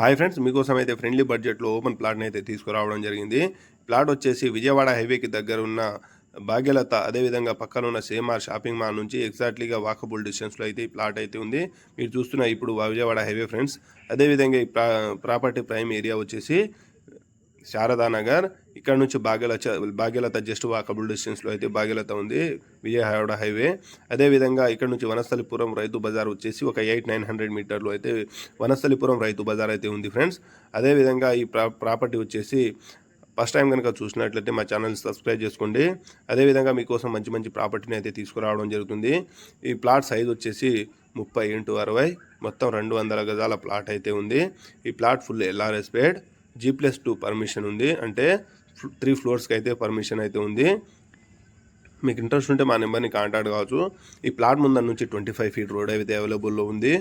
Hi friends మీకోసం అయితే friendly బడ్జెట్లో ఓపెన్ ప్లాట్ని అయితే తీసుకురావడం జరిగింది. ప్లాట్ వచ్చేసి విజయవాడ హైవేకి దగ్గర ఉన్న భాగ్యలత అదేవిధంగా పక్కన ఉన్న సేమార్ షాపింగ్ మాల్ నుంచి ఎగ్జాక్ట్లీగా వాకబుల్ డిస్టెన్స్లో అయితే ఈ ప్లాట్ అయితే ఉంది. మీరు చూస్తున్న ఇప్పుడు విజయవాడ హైవే ఫ్రెండ్స్. అదేవిధంగా ఈ ప్రా ప్రాపర్టీ ప్రైమ్ ఏరియా వచ్చేసి శారదానగర్ ఇక్కడ నుంచి భాగ్యలత భాగ్యలత జస్ట్ వాకబుల్ డిస్టెన్స్లో అయితే భాగ్యలత ఉంది విజయవాడ హైవే. అదేవిధంగా ఇక్కడ నుంచి వనస్థలిపురం రైతు బజార్ వచ్చేసి ఒక ఎయిట్ నైన్ హండ్రెడ్ మీటర్లు అయితే వనస్థలిపురం రైతు బజార్ అయితే ఉంది ఫ్రెండ్స్ అదేవిధంగా ఈ ప్రా ప్రాపర్టీ వచ్చేసి ఫస్ట్ టైం కనుక చూసినట్లయితే మా ఛానల్ సబ్స్క్రైబ్ చేసుకోండి. అదేవిధంగా మీకోసం మంచి మంచి ప్రాపర్టీని అయితే తీసుకురావడం జరుగుతుంది. ఈ ప్లాట్ సైజ్ వచ్చేసి ముప్పై ఇంటూ అరవై మొత్తం రెండు వందల గజాల ప్లాట్ అయితే ఉంది. ఈ plot full LRS paid G plus two permission ఉంది. అంటే త్రీ ఫ్లోర్స్కి అయితే పర్మిషన్ అయితే ఉంది. మీకు ఇంట్రెస్ట్ ఉంటే మా నెంబర్ని కాంటాక్ట్ కావచ్చు. ఈ ప్లాట్ ముందర నుంచి ట్వంటీ ఫైవ్ ఫీట్ రోడ్ అయితే అవైలబుల్లో ఉంది.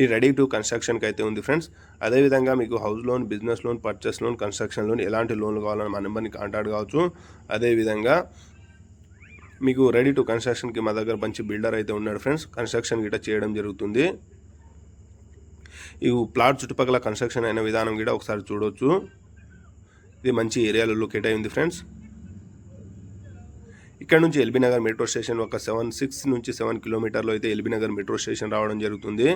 ఈ రెడీ టు కన్స్ట్రక్షన్కి అయితే ఉంది ఫ్రెండ్స్ అదేవిధంగా మీకు house loan business loan purchase loan construction loan ఎలాంటి లోన్లు కావాలని మా నెంబర్ని కాంటాక్ట్ కావచ్చు. అదేవిధంగా మీకు రెడీ టు కన్స్ట్రక్షన్కి మా దగ్గర మంచి బిల్డర్ అయితే ఉన్నాడు ఫ్రెండ్స్ కన్స్ట్రక్షన్ గిట్ట చేయడం జరుగుతుంది. ఈ ప్లాట్ చుట్టుపక్కల కన్స్ట్రక్షన్ అయిన విధానం కూడా ఒకసారి చూడవచ్చు ఇది మంచి ఏరియాలో లొకేట్ అయింది ఫ్రెండ్స్ ఇక్కడ నుంచి ఎల్బీ నగర్ మెట్రో స్టేషన్ ఒక సెవెన్ సిక్స్ నుంచి సెవెన్ కిలోమీటర్లో అయితే ఎల్బీ నగర్ మెట్రో స్టేషన్ రావడం జరుగుతుంది.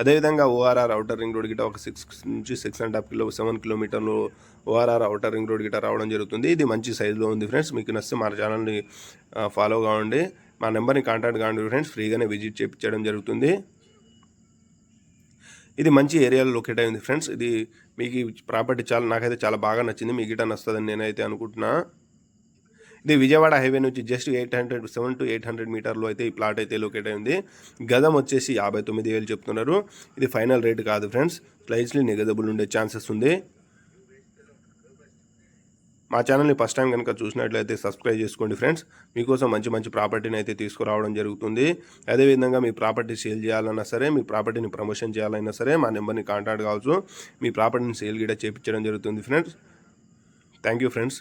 అదేవిధంగా ఓఆర్ఆర్ అవుటర్ రింగ్ రోడ్ గిట ఒక సిక్స్ నుంచి six and half kilo seven కిలోమీటర్లు ఓఆర్ఆర్ అవుటర్ రింగ్ రోడ్ గిట రావడం జరుగుతుంది. ఇది మంచి సైజులో ఉంది ఫ్రెండ్స్ మీకు నచ్చితే మా ఛానల్ని ఫాలో కావండి. మా నెంబర్ని కాంటాక్ట్ కావండి ఫ్రెండ్స్ ఫ్రీగానే విజిట్ చేయించడం జరుగుతుంది. ఇది మంచి ఏరియాలో లొకేట్ అయింది ఫ్రెండ్స్. ఇది మీకు ప్రాపర్టీ చాలా నాకైతే చాలా బాగా నచ్చింది. మీకు గిట్ట నస్తుందని నేనైతే అనుకుంటున్నా. ఇది విజయవాడ హైవే నుంచి just eight hundred seven to eight hundred మీటర్లో అయితే ఈ ప్లాట్ అయితే లొకేట్ అయింది. గదం వచ్చేసి యాభై తొమ్మిది వేలు చెప్తున్నారు. ఇది ఫైనల్ రేట్ కాదు ఫ్రెండ్స్. స్లైస్లీ నెగజబుల్ ఉండే ఛాన్సెస్ ఉంది. మా ఛానల్ని ఫస్ట్ టైం కనుక చూసినట్లయితే సబ్స్క్రైబ్ చేసుకోండి ఫ్రెండ్స్ మీకోసం మంచి మంచి ప్రాపర్టీని అయితే తీసుకురావడం జరుగుతుంది. అదేవిధంగా మీ ప్రాపర్టీ సేల్ చేయాలన్నా సరే మీ ప్రాపర్టీని ప్రమోషన్ చేయాలన్నా సరే మా నెంబర్ని కాంటాక్ట్ కావచ్చు. మీ ప్రాపర్టీని సేల్ గిడ చేయించడం జరుగుతుంది ఫ్రెండ్స్ థ్యాంక్ యూ ఫ్రెండ్స్